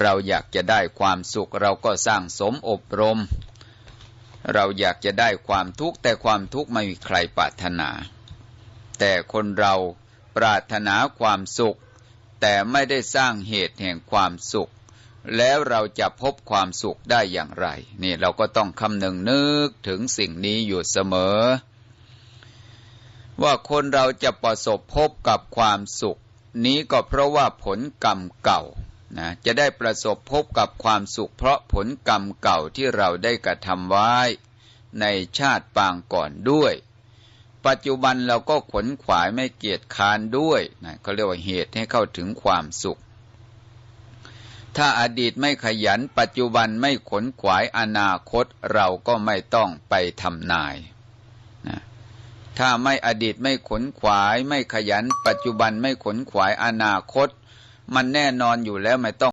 เราอยากจะได้ความสุขเราก็สร้างสมอบรม เราอยากจะได้ความทุกข์แต่ความทุกข์ไม่มีใครปรารถนา แต่คนเราปรารถนาความสุข แต่ไม่ได้สร้างเหตุแห่งความสุข แล้วเราจะพบความสุขได้อย่างไร นี่เราก็ต้องคำนึงนึกถึงสิ่งนี้อยู่เสมอ ว่าคนเราจะประสบพบกับความสุข นี้ก็เพราะว่าผลกรรมเก่า นะจะได้ประสบพบกับความสุขเพราะผลกรรมเก่าที่เราได้กระทำไว้ ในชาติปางก่อนด้วย ปัจจุบันเราก็ขนขวายไม่เกียจคานด้วยนะเขาเรียกว่าเหตุให้เข้าถึงความสุข ถ้าอดีตไม่ขยันปัจจุบันไม่ขนขวายอนาคตเราก็ไม่ต้องไปทำนายนะถ้าไม่อดีตไม่ขนขวายไม่ขยัน ปัจจุบันไม่ขนขวายอนาคต มันแน่นอนอยู่แล้วไม่ต้อง